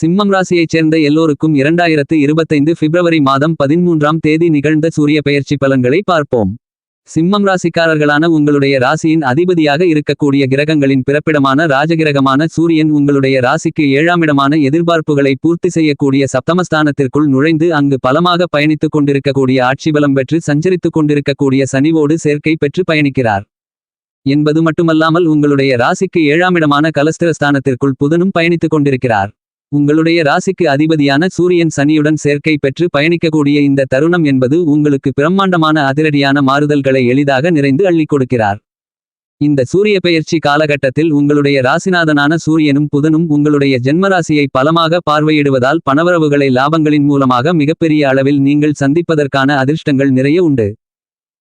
சிம்மம் ராசியைச் சேர்ந்த எல்லோருக்கும் இரண்டாயிரத்து இருபத்தைந்து பிப்ரவரி மாதம் பதிமூன்றாம் தேதி நிகழ்ந்த சூரிய பெயர்ச்சி பலன்களை பார்ப்போம். சிம்மம் ராசிக்காரர்களான உங்களுடைய ராசியின் அதிபதியாக இருக்கக்கூடிய கிரகங்களின் பிறப்பிடமான ராஜகிரகமான சூரியன் உங்களுடைய ராசிக்கு ஏழாமிடமான எதிர்பார்ப்புகளை பூர்த்தி செய்யக்கூடிய சப்தமஸ்தானத்திற்குள் நுழைந்து அங்கு பலமாக பயணித்துக் கொண்டிருக்கக்கூடிய ஆட்சி பலம் பெற்று சஞ்சரித்துக் கொண்டிருக்கக்கூடிய சனிவோடு சேர்க்கை பெற்று பயணிக்கிறார். என்பது மட்டுமல்லாமல் உங்களுடைய ராசிக்கு ஏழாமிடமான கலஸ்திரஸ்தானத்திற்குள் புதனும் பயணித்துக் கொண்டிருக்கிறார். உங்களுடைய ராசிக்கு அதிபதியான சூரியன் சனியுடன் சேர்க்கை பெற்று பயணிக்கக்கூடிய இந்த தருணம் என்பது உங்களுக்கு பிரம்மாண்டமான அதிரடியான மாறுதல்களை எளிதாக நிறைந்து அள்ளிக் கொடுக்கிறார். இந்த சூரிய பெயர்ச்சி காலகட்டத்தில் உங்களுடைய ராசிநாதனான சூரியனும் புதனும் உங்களுடைய ஜென்மராசியை பலமாக பார்வையிடுவதால் பணவரவுகளை லாபங்களின் மூலமாக மிகப்பெரிய அளவில் நீங்கள் சந்திப்பதற்கான அதிர்ஷ்டங்கள் நிறைய உண்டு.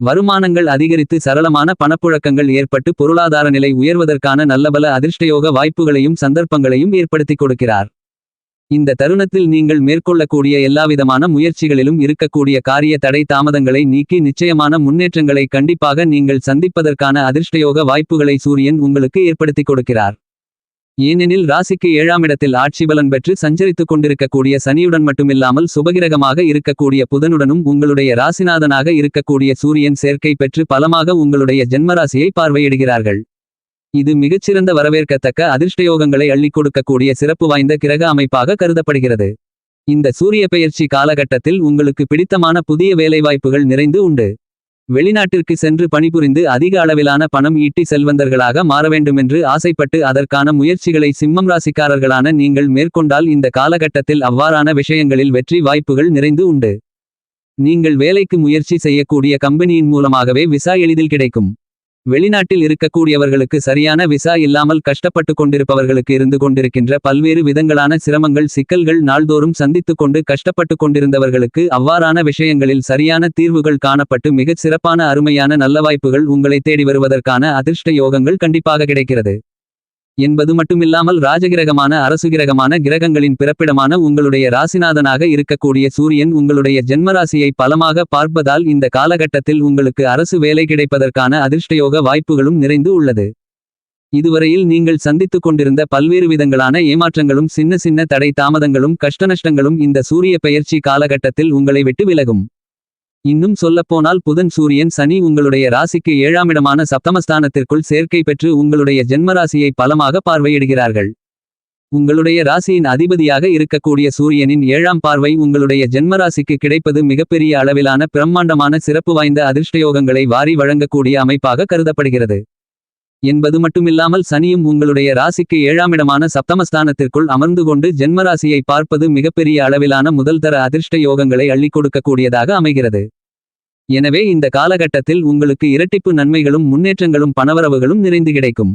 வருமானங்கள் அதிகரித்து சரளமான பணப்புழக்கங்கள் ஏற்பட்டு பொருளாதார நிலை உயர்வதற்கான நல்லபல அதிர்ஷ்டயோக வாய்ப்புகளையும் சந்தர்ப்பங்களையும் ஏற்படுத்திக் கொடுக்கிறார். இந்த தருணத்தில் நீங்கள் மேற்கொள்ளக்கூடிய எல்லாவிதமான முயற்சிகளிலும் இருக்கக்கூடிய காரிய தடை தாமதங்களை நீக்கி நிச்சயமான முன்னேற்றங்களை கண்டிப்பாக நீங்கள் சந்திப்பதற்கான அதிர்ஷ்டயோக வாய்ப்புகளை சூரியன் உங்களுக்கு ஏற்படுத்திக் கொடுக்கிறார். ஏனெனில் ராசிக்கு ஏழாம் இடத்தில் ஆட்சி பலன் பெற்று சஞ்சரித்துக் கொண்டிருக்கக்கூடிய சனியுடன் மட்டுமில்லாமல் சுபகிரகமாக இருக்கக்கூடிய புதனுடனும் உங்களுடைய ராசிநாதனாக இருக்கக்கூடிய சூரியன் சேர்க்கை பெற்று பலமாக உங்களுடைய ஜென்மராசியை பார்வையிடுகிறார்கள். இது மிகச்சிறந்த வரவேற்கத்தக்க அதிர்ஷ்டயோகங்களை அள்ளிக் கொடுக்கக்கூடிய சிறப்பு வாய்ந்த கிரக அமைப்பாக கருதப்படுகிறது. இந்த சூரிய பெயர்ச்சி காலகட்டத்தில் உங்களுக்கு பிடித்தமான புதிய வேலைவாய்ப்புகள் நிறைந்து உண்டு. வெளிநாட்டிற்கு சென்று பணிபுரிந்து அதிக அளவிலான பணம் ஈட்டி செல்வந்தர்களாக மாற வேண்டுமென்று ஆசைப்பட்டு அதற்கான முயற்சிகளை சிம்மம் ராசிக்காரர்களான நீங்கள் மேற்கொண்டால் இந்த காலகட்டத்தில் அவ்வாறான விஷயங்களில் வெற்றி வாய்ப்புகள் நிறைந்து உண்டு. நீங்கள் வேலைக்கு முயற்சி செய்யக்கூடிய கம்பெனியின் மூலமாகவே விசா எளிதில் கிடைக்கும். வெளிநாட்டில் இருக்கக்கூடியவர்களுக்கு சரியான விசா இல்லாமல் கஷ்டப்பட்டு கொண்டிருப்பவர்களுக்கு இருந்து கொண்டிருக்கின்ற பல்வேறு விதங்களான சிரமங்கள் சிக்கல்கள் நாள்தோறும் சந்தித்துக் கொண்டு கஷ்டப்பட்டு கொண்டிருந்தவர்களுக்கு அவ்வாறான விஷயங்களில் சரியான தீர்வுகள் காணப்பட்டு மிகச் சிறப்பான அருமையான நல்ல வாய்ப்புகள் உங்களை தேடி வருவதற்கான அதிர்ஷ்ட யோகங்கள் கண்டிப்பாக கிடைக்கிறது. என்பது மட்டுமில்லாமல் ராஜகிரகமான அரசுகிரகமான கிரகங்களின் பிறப்பிடமான உங்களுடைய ராசிநாதனாக இருக்கக்கூடிய சூரியன் உங்களுடைய ஜென்மராசியை பலமாக பார்ப்பதால் இந்த காலகட்டத்தில் உங்களுக்கு அரசு வேலை கிடைப்பதற்கான அதிர்ஷ்டயோக வாய்ப்புகளும் நிறைந்து உள்ளது. இதுவரையில் நீங்கள் சந்தித்துக் கொண்டிருந்த பல்வேறு விதங்களான ஏமாற்றங்களும் சின்ன சின்ன தடை தாமதங்களும் கஷ்டநஷ்டங்களும் இந்த சூரிய பெயர்ச்சி காலகட்டத்தில் உங்களை விட்டு விலகும். இன்னும் சொல்லப்போனால் புதன் சூரியன் சனி உங்களுடைய ராசிக்கு ஏழாமிடமான சப்தமஸ்தானத்திற்குள் சேர்க்கை பெற்று உங்களுடைய ஜென்மராசியை பலமாக பார்வையிடுகிறார்கள். உங்களுடைய ராசியின் அதிபதியாக இருக்கக்கூடிய சூரியனின் ஏழாம் பார்வை உங்களுடைய ஜென்மராசிக்கு கிடைப்பது மிகப்பெரிய அளவிலான பிரம்மாண்டமான சிறப்பு வாய்ந்த அதிர்ஷ்டயோகங்களை வாரி வழங்கக்கூடிய அமைப்பாக கருதப்படுகிறது. என்பது மட்டுமில்லாமல் சனியும் உங்களுடைய ராசிக்கு ஏழாமிடமான சப்தமஸ்தானத்திற்குள் அமர்ந்து கொண்டு ஜென்மராசியை பார்ப்பது மிகப்பெரிய அளவிலான முதல்தர அதிர்ஷ்ட யோகங்களை அள்ளிக் கொடுக்கக்கூடியதாக அமைகிறது. எனவே இந்த காலகட்டத்தில் உங்களுக்கு இரட்டிப்பு நன்மைகளும் முன்னேற்றங்களும் பணவரவுகளும் நிறைந்து கிடைக்கும்.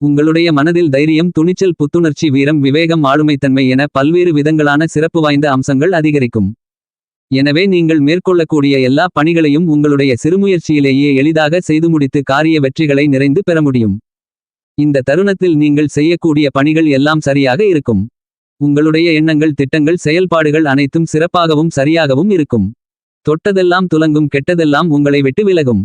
உங்களுடைய மனதில் தைரியம் துணிச்சல் புத்துணர்ச்சி வீரம் விவேகம் ஆளுமைத்தன்மை என பல்வேறு விதங்களான சிறப்பு வாய்ந்த அம்சங்கள் அதிகரிக்கும். எனவே நீங்கள் மேற்கொள்ளக்கூடிய எல்லா பணிகளையும் உங்களுடைய சிறுமுயற்சியிலேயே எளிதாக செய்து முடித்து காரிய வெற்றிகளை நிறைந்து பெற முடியும். இந்த தருணத்தில் நீங்கள் செய்யக்கூடிய பணிகள் எல்லாம் சரியாக இருக்கும். உங்களுடைய எண்ணங்கள் திட்டங்கள் செயல்பாடுகள் அனைத்தும் சிறப்பாகவும் சரியாகவும் இருக்கும். தொட்டதெல்லாம் துலங்கும் கெட்டதெல்லாம் உங்களை விட்டு விலகும்.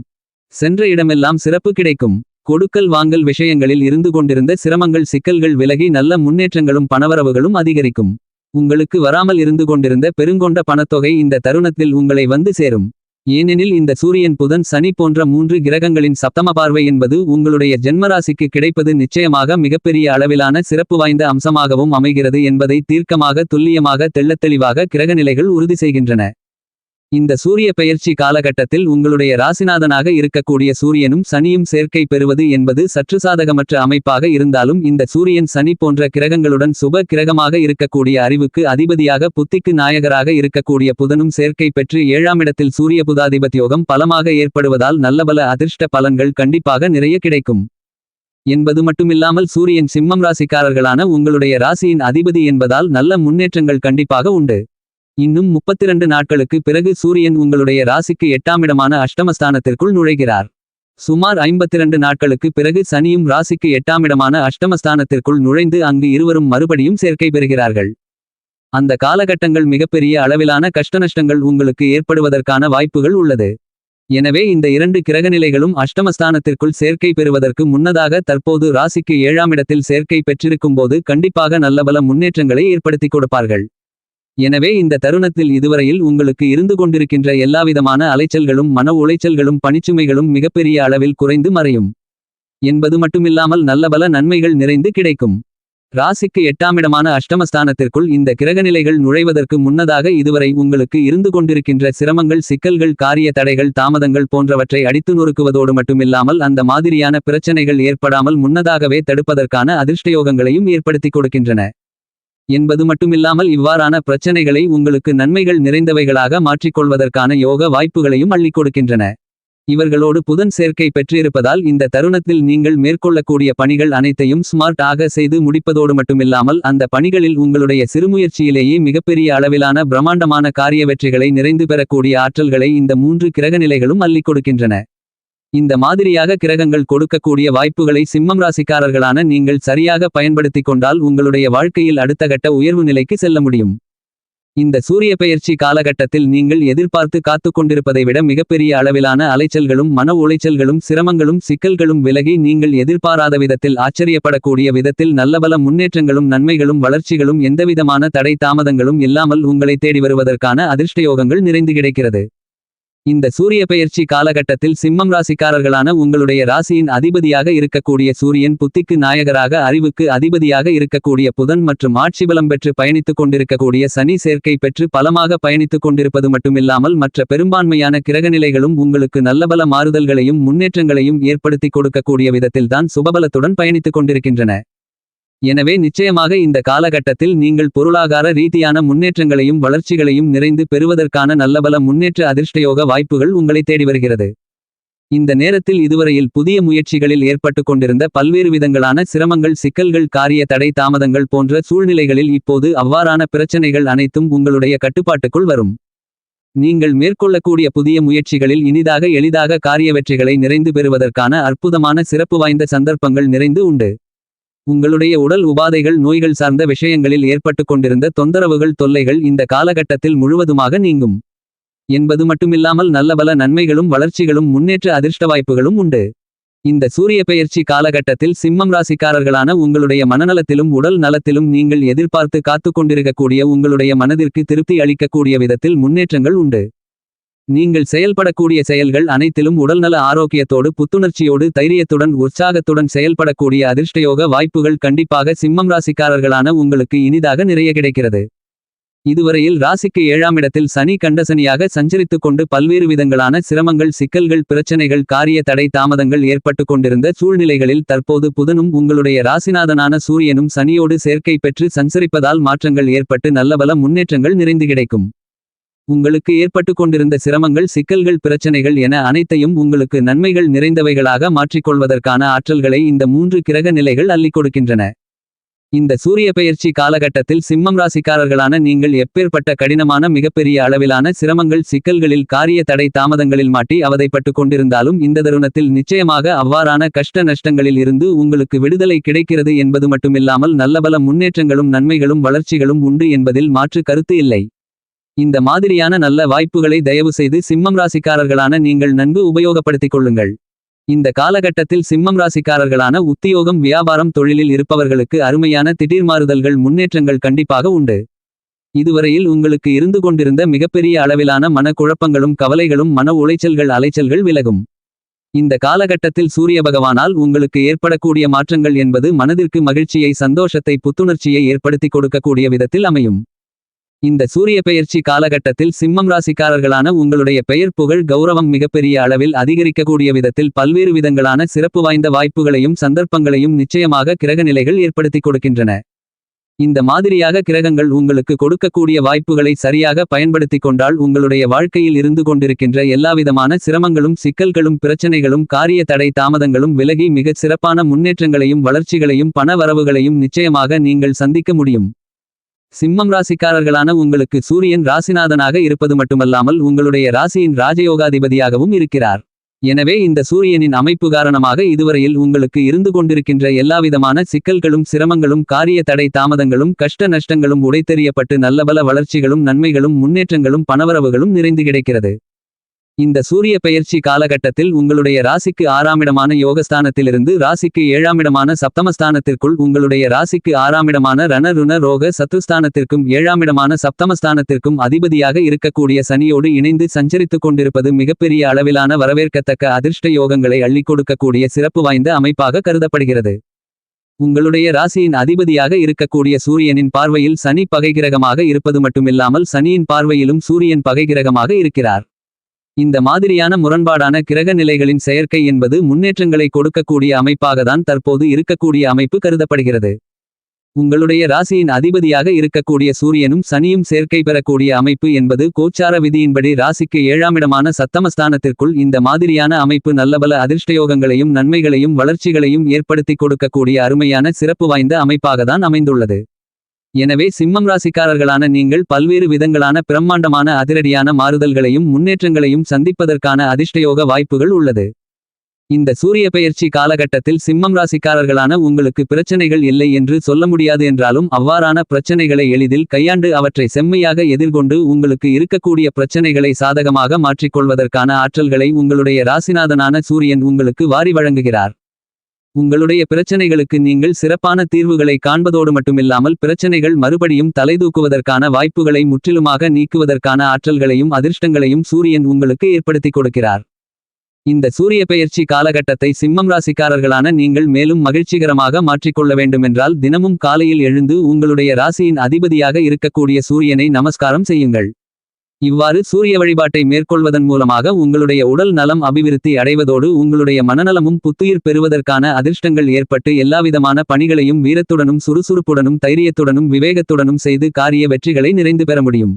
சென்ற இடமெல்லாம் சிறப்பு கிடைக்கும். கொடுக்கல் வாங்கல் விஷயங்களில் இருந்து கொண்டிருந்த சிரமங்கள் சிக்கல்கள் விலகி நல்ல முன்னேற்றங்களும் பணவரவுகளும் அதிகரிக்கும். உங்களுக்கு வராமல் இருந்து கொண்டிருந்த பெருங்கொண்ட பணத்தொகை இந்த தருணத்தில் உங்களை வந்து சேரும். ஏனெனில் இந்த சூரியன் புதன் சனி போன்ற மூன்று கிரகங்களின் சப்தம பார்வை என்பது உங்களுடைய ஜென்மராசிக்கு கிடைப்பது நிச்சயமாக மிகப்பெரிய அளவிலான சிறப்பு வாய்ந்த அம்சமாகவும் அமைகிறது என்பதை தீர்க்கமாக துல்லியமாக தெள்ளத்தெளிவாக கிரகநிலைகள் உறுதி செய்கின்றன. இந்த சூரிய பெயர்ச்சி காலகட்டத்தில் உங்களுடைய ராசிநாதனாக இருக்கக்கூடிய சூரியனும் சனியும் சேர்க்கை பெறுவது என்பது சற்று சாதகமற்ற அமைப்பாக இருந்தாலும் இந்த சூரியன் சனி போன்ற கிரகங்களுடன் சுப கிரகமாக இருக்கக்கூடிய அறிவுக்கு அதிபதியாக புத்திக்கு நாயகராக இருக்கக்கூடிய புதனும் சேர்க்கை பெற்று ஏழாமிடத்தில் சூரிய புதாதிபத்தியோகம் பலமாக ஏற்படுவதால் நல்லபல அதிர்ஷ்ட பலன்கள் கண்டிப்பாக நிறைய கிடைக்கும். என்பது மட்டுமில்லாமல் சூரியன் சிம்மம் ராசிக்காரர்களான உங்களுடைய ராசியின் அதிபதி என்பதால் நல்ல முன்னேற்றங்கள் கண்டிப்பாக உண்டு. இன்னும் முப்பத்திரண்டு நாட்களுக்கு பிறகு சூரியன் உங்களுடைய ராசிக்கு எட்டாமிடமான அஷ்டமஸ்தானத்திற்குள் நுழைகிறார். சுமார் ஐம்பத்திரண்டு நாட்களுக்கு பிறகு சனியும் ராசிக்கு எட்டாமிடமான அஷ்டமஸ்தானத்திற்குள் நுழைந்து அங்கு இருவரும் மறுபடியும் சேர்க்கை பெறுகிறார்கள். அந்த காலகட்டங்கள் மிகப்பெரிய அளவிலான கஷ்டநஷ்டங்கள் உங்களுக்கு ஏற்படுவதற்கான வாய்ப்புகள் உள்ளது. எனவே இந்த இரண்டு கிரகநிலைகளும் அஷ்டமஸ்தானத்திற்குள் சேர்க்கை பெறுவதற்கு முன்னதாக தற்போது ராசிக்கு ஏழாம் இடத்தில் சேர்க்கை பெற்றிருக்கும்போது கண்டிப்பாக நல்லபல முன்னேற்றங்களை ஏற்படுத்திக் கொடுப்பார்கள். எனவே இந்த தருணத்தில் இதுவரையில் உங்களுக்கு இருந்து கொண்டிருக்கின்ற எல்லாவிதமான அலைச்சல்களும் மன உளைச்சல்களும் பணிச்சுமைகளும் மிகப்பெரிய அளவில் குறைந்து மறையும். என்பது மட்டுமில்லாமல் நல்லபல நன்மைகள் நிறைந்து கிடைக்கும். ராசிக்கு எட்டாமிடமான அஷ்டமஸ்தானத்திற்குள் இந்த கிரகநிலைகள் நுழைவதற்கு முன்னதாக இதுவரை உங்களுக்கு இருந்து கொண்டிருக்கின்ற சிரமங்கள் சிக்கல்கள் காரிய தடைகள் தாமதங்கள் போன்றவற்றை அடித்து நொறுக்குவதோடு மட்டுமில்லாமல் அந்த மாதிரியான பிரச்சனைகள் ஏற்படாமல் முன்னதாகவே தடுப்பதற்கான அதிர்ஷ்டயோகங்களையும் ஏற்படுத்திக் கொடுக்கின்றன. என்பது மட்டுமில்லாமல் இவ்வாறான பிரச்சனைகளை உங்களுக்கு நன்மைகள் நிறைந்தவைகளாக மாற்றிக்கொள்வதற்கான யோக வாய்ப்புகளையும் அள்ளிக் கொடுக்கின்றன. இவர்களோடு புதன் சேர்க்கை பெற்றிருப்பதால் இந்த தருணத்தில் நீங்கள் மேற்கொள்ளக்கூடிய பணிகள் அனைத்தையும் ஸ்மார்ட் ஆக செய்து முடிப்பதோடு மட்டுமில்லாமல் அந்த பணிகளில் உங்களுடைய சிறுமுயற்சியிலேயே மிகப்பெரிய அளவிலான பிரம்மாண்டமான காரிய வெற்றிகளை நிறைந்து பெறக்கூடிய ஆற்றல்களை இந்த மூன்று கிரகநிலைகளும் அள்ளிக் கொடுக்கின்றன. இந்த மாதிரியாக கிரகங்கள் கொடுக்கக்கூடிய வாய்ப்புகளை சிம்மம் ராசிக்காரர்களான நீங்கள் சரியாக பயன்படுத்தி கொண்டால் உங்களுடைய வாழ்க்கையில் அடுத்த கட்ட உயர்வு நிலைக்கு செல்ல முடியும். இந்த சூரிய பெயர்ச்சி காலகட்டத்தில் நீங்கள் எதிர்பார்த்து காத்து கொண்டிருப்பதை விட மிகப்பெரிய அளவிலான அலைச்சல்களும் மன உளைச்சல்களும் சிரமங்களும் சிக்கல்களும் விலகி நீங்கள் எதிர்பாராத விதத்தில் ஆச்சரியப்படக்கூடிய விதத்தில் நல்லபல முன்னேற்றங்களும் நன்மைகளும் வளர்ச்சிகளும் எந்தவிதமான தடை தாமதங்களும் இல்லாமல் உங்களை தேடி வருவதற்கான அதிர்ஷ்டயோகங்கள் நிறைந்து கிடைக்கிறது. இந்த சூரிய பெயர்ச்சி காலகட்டத்தில் சிம்மம் ராசிக்காரர்களான உங்களுடைய ராசியின் அதிபதியாக இருக்கக்கூடிய சூரியன் புத்திக்கு நாயகராக அறிவுக்கு அதிபதியாக இருக்கக்கூடிய புதன் மற்றும் ஆட்சி பலம் பெற்று பயணித்துக் கொண்டிருக்கக்கூடிய சனி சேர்க்கை பெற்று பலமாக பயணித்துக் கொண்டிருப்பது மட்டுமில்லாமல் மற்ற பெரும்பான்மையான கிரகநிலைகளும் உங்களுக்கு நல்லபல மாறுதல்களையும் முன்னேற்றங்களையும் ஏற்படுத்தி கொடுக்கக்கூடிய விதத்தில்தான் சுபபலத்துடன் பயணித்துக் கொண்டிருக்கின்றன. எனவே நிச்சயமாக இந்த காலகட்டத்தில் நீங்கள் பொருளாதார ரீதியான முன்னேற்றங்களையும் வளர்ச்சிகளையும் நிறைந்து பெறுவதற்கான நல்லபல முன்னேற்ற அதிர்ஷ்டயோக வாய்ப்புகள் உங்களை தேடி வருகிறது. இந்த நேரத்தில் இதுவரையில் புதிய முயற்சிகளில் ஏற்பட்டு கொண்டிருந்த பல்வேறு விதங்களான சிரமங்கள் சிக்கல்கள் காரிய தடை தாமதங்கள் போன்ற சூழ்நிலைகளில் இப்போது அவ்வாறான பிரச்சனைகள் அனைத்தும் உங்களுடைய கட்டுப்பாட்டுக்குள் வரும். நீங்கள் மேற்கொள்ளக்கூடிய புதிய முயற்சிகளில் இனிதாக எளிதாக காரிய வெற்றிகளை நிறைந்து பெறுவதற்கான அற்புதமான சிறப்பு வாய்ந்த சந்தர்ப்பங்கள் நிறைந்து உண்டு. உங்களுடைய உடல் உபாதைகள் நோய்கள் சார்ந்த விஷயங்களில் ஏற்பட்டுக் கொண்டிருந்த தொந்தரவுகள் தொல்லைகள் இந்த காலகட்டத்தில் முழுவதுமாக நீங்கும். என்பது மட்டுமில்லாமல் நல்லபல நன்மைகளும் வளர்ச்சிகளும் முன்னேற்ற அதிர்ஷ்ட வாய்ப்புகளும் உண்டு. இந்த சூரிய பெயர்ச்சி காலகட்டத்தில் சிம்மம் ராசிக்காரர்களான உங்களுடைய மனநலத்திலும் உடல் நலத்திலும் நீங்கள் எதிர்பார்த்து காத்துக் கொண்டிருக்கக்கூடிய உங்களுடைய மனதிற்கு திருப்தி அளிக்கக்கூடிய விதத்தில் முன்னேற்றங்கள் உண்டு. நீங்கள் செயல்படக்கூடிய செயல்கள் அனைத்திலும் உடல்நல ஆரோக்கியத்தோடு புத்துணர்ச்சியோடு தைரியத்துடன் உற்சாகத்துடன் செயல்படக்கூடிய அதிர்ஷ்டயோக வாய்ப்புகள் கண்டிப்பாக சிம்மம் ராசிக்காரர்களான உங்களுக்கு இனிதாக நிறைய கிடைக்கிறது. இதுவரையில் ராசிக்கு ஏழாம் இடத்தில் சனி கண்டசனியாக சஞ்சரித்து கொண்டு பல்வேறு விதங்களான சிரமங்கள் சிக்கல்கள் பிரச்சனைகள் காரிய தடை தாமதங்கள் ஏற்பட்டு கொண்டிருந்த சூழ்நிலைகளில் தற்போது புதனும் உங்களுடைய ராசிநாதனான சூரியனும் சனியோடு சேர்க்கை பெற்று சஞ்சரிப்பதால் மாற்றங்கள் ஏற்பட்டு நல்லபல முன்னேற்றங்கள் நிறைந்து கிடைக்கும். உங்களுக்கு ஏற்பட்டு கொண்டிருந்த சிரமங்கள் சிக்கல்கள் பிரச்சனைகள் என அனைத்தையும் உங்களுக்கு நன்மைகள் நிறைந்தவைகளாக மாற்றிக்கொள்வதற்கான ஆற்றல்களை இந்த மூன்று கிரக நிலைகள் அள்ளிக் கொடுக்கின்றன. இந்த சூரிய பெயர்ச்சி காலகட்டத்தில் சிம்மம் ராசிக்காரர்களான நீங்கள் எப்பேற்பட்ட கடினமான மிகப்பெரிய அளவிலான சிரமங்கள் சிக்கல்களில் காரிய தடை தாமதங்களில் மாட்டி அவதைப்பட்டு கொண்டிருந்தாலும் இந்த தருணத்தில் நிச்சயமாக அவ்வாறான கஷ்ட நஷ்டங்களில் இருந்து உங்களுக்கு விடுதலை கிடைக்கிறது என்பது மட்டுமில்லாமல் நல்லபல முன்னேற்றங்களும் நன்மைகளும் வளர்ச்சிகளும் உண்டு என்பதில் மாற்று கருத்து இல்லை. இந்த மாதிரியான நல்ல வாய்ப்புகளை தயவு செய்து சிம்மம் ராசிக்காரர்களான நீங்கள் நன்கு உபயோகப்படுத்திக் கொள்ளுங்கள். இந்த காலகட்டத்தில் சிம்மம் ராசிக்காரர்களான உத்தியோகம் வியாபாரம் தொழிலில் இருப்பவர்களுக்கு அருமையான திடீர் மாறுதல்கள் முன்னேற்றங்கள் கண்டிப்பாக உண்டு. இதுவரையில் உங்களுக்கு இருந்து கொண்டிருந்த மிகப்பெரிய அளவிலான மனக்குழப்பங்களும் கவலைகளும் மன உளைச்சல்கள் அலைச்சல்கள் விலகும். இந்த காலகட்டத்தில் சூரிய பகவானால் உங்களுக்கு ஏற்படக்கூடிய மாற்றங்கள் என்பது மனதிற்கு மகிழ்ச்சியை சந்தோஷத்தை புத்துணர்ச்சியை ஏற்படுத்தி கொடுக்கக்கூடிய விதத்தில் அமையும். இந்த சூரிய பெயர்ச்சி காலகட்டத்தில் சிம்மம் ராசிக்காரர்களான உங்களுடைய பெயர் புகழ் கௌரவம் மிகப்பெரிய அளவில் அதிகரிக்கக்கூடிய விதத்தில் பல்வேறு விதங்களான சிறப்பு வாய்ந்த வாய்ப்புகளையும் சந்தர்ப்பங்களையும் நிச்சயமாக கிரக நிலைகள் ஏற்படுத்தி கொடுக்கின்றன. இந்த மாதிரியாக கிரகங்கள் உங்களுக்கு கொடுக்கக்கூடிய வாய்ப்புகளை சரியாக பயன்படுத்திக் கொண்டால் உங்களுடைய வாழ்க்கையில் இருந்து கொண்டிருக்கின்ற எல்லாவிதமான சிரமங்களும் சிக்கல்களும் பிரச்சனைகளும் காரிய தடை தாமதங்களும் விலகி மிகச் சிறப்பான முன்னேற்றங்களையும் வளர்ச்சிகளையும் பண வரவுகளையும் நிச்சயமாக நீங்கள் சந்திக்க முடியும். சிம்மம் ராசிக்காரர்களான உங்களுக்கு சூரியன் ராசிநாதனாக இருப்பது மட்டுமல்லாமல் உங்களுடைய ராசியின் ராஜயோகாதிபதியாகவும் இருக்கிறார். எனவே இந்த சூரியனின் அமைப்பு காரணமாக இதுவரையில் உங்களுக்கு இருந்து கொண்டிருக்கின்ற எல்லாவிதமான சிக்கல்களும் சிரமங்களும் காரிய தடை தாமதங்களும் கஷ்ட நஷ்டங்களும் உடைத்தெறியப்பட்டு நல்லபல வளர்ச்சிகளும் நன்மைகளும் முன்னேற்றங்களும் பணவரவுகளும் நிறைந்து கிடைக்கிறது. இந்த சூரிய பெயர்ச்சி காலகட்டத்தில் உங்களுடைய ராசிக்கு ஆறாமிடமான யோகஸ்தானத்திலிருந்து ராசிக்கு ஏழாமிடமான சப்தமஸ்தானத்திற்குள் உங்களுடைய ராசிக்கு ஆறாமிடமான ரணருண ரோக சத்துஸ்தானத்திற்கும் ஏழாமிடமான சப்தமஸ்தானத்திற்கும் அதிபதியாக இருக்கக்கூடிய சனியோடு இணைந்து சஞ்சரித்துக் கொண்டிருப்பது மிகப்பெரிய அளவிலான வரவேற்கத்தக்க அதிர்ஷ்ட யோகங்களை அள்ளிக் கொடுக்கக்கூடிய சிறப்பு வாய்ந்த அமைப்பாக கருதப்படுகிறது. உங்களுடைய ராசியின் அதிபதியாக இருக்கக்கூடிய சூரியனின் பார்வையில் சனி பகைகிரகமாக இருப்பது மட்டுமில்லாமல் சனியின் பார்வையிலும் சூரியன் பகைகிரகமாக இருக்கிறார். இந்த மாதிரியான முரண்பாடான கிரக நிலைகளின் செயற்கை என்பது முன்னேற்றங்களை கொடுக்கக்கூடிய அமைப்பாகத்தான் தற்போது இருக்கக்கூடிய அமைப்பு கருதப்படுகிறது. உங்களுடைய ராசியின் அதிபதியாக இருக்கக்கூடிய சூரியனும் சனியும் சேர்க்கை பெறக்கூடிய அமைப்பு என்பது கோச்சார விதியின்படி ராசிக்கு ஏழாமிடமான சத்தமஸ்தானத்திற்குள் இந்த மாதிரியான அமைப்பு நல்லபல அதிர்ஷ்டயோகங்களையும் நன்மைகளையும் வளர்ச்சிகளையும் ஏற்படுத்திக் கொடுக்கக்கூடிய அருமையான சிறப்பு வாய்ந்த அமைப்பாகத்தான் அமைந்துள்ளது. எனவே சிம்மம் ராசிக்காரர்களான நீங்கள் பல்வேறு விதங்களான பிரம்மாண்டமான அதிரடியான மாறுதல்களையும் முன்னேற்றங்களையும் சந்திப்பதற்கான அதிர்ஷ்டயோக வாய்ப்புகள் உள்ளது. இந்த சூரிய பெயர்ச்சி காலகட்டத்தில் சிம்மம் ராசிக்காரர்களான உங்களுக்கு பிரச்சனைகள் இல்லை என்று சொல்ல முடியாது என்றாலும் அவ்வாறான பிரச்சனைகளை எளிதில் கையாண்டு அவற்றை செம்மையாக எதிர்கொண்டு உங்களுக்கு இருக்கக்கூடிய பிரச்சனைகளை சாதகமாக மாற்றிக்கொள்வதற்கான ஆற்றல்களை உங்களுடைய ராசிநாதனான சூரியன் உங்களுக்கு வாரி வழங்குகிறார். உங்களுடைய பிரச்சனைகளுக்கு நீங்கள் சிறப்பான தீர்வுகளை காண்பதோடு மட்டுமில்லாமல் பிரச்சனைகள் மறுபடியும் தலைதூக்குவதற்கான வாய்ப்புகளை முற்றிலுமாக நீக்குவதற்கான ஆற்றல்களையும் அதிர்ஷ்டங்களையும் சூரியன் உங்களுக்கு ஏற்படுத்திக் கொடுக்கிறார். இந்த சூரிய பெயர்ச்சி காலகட்டத்தை சிம்மம் ராசிக்காரர்களான நீங்கள் மேலும் மகிழ்ச்சிகரமாக மாற்றிக்கொள்ள வேண்டுமென்றால் தினமும் காலையில் எழுந்து உங்களுடைய ராசியின் அதிபதியாக இருக்கக்கூடிய சூரியனை நமஸ்காரம் செய்யுங்கள். இவ்வாறு சூரிய வழிபாட்டை மேற்கொள்வதன் மூலமாக உங்களுடைய உடல் நலம் அபிவிருத்தி அடைவதோடு உங்களுடைய மனநலமும் புத்துயிர் பெறுவதற்கான அதிர்ஷ்டங்கள் ஏற்பட்டு எல்லாவிதமான பணிகளையும் வீரத்துடனும் சுறுசுறுப்புடனும் தைரியத்துடனும் விவேகத்துடனும் செய்து காரிய வெற்றிகளை நிறைந்து பெற முடியும்.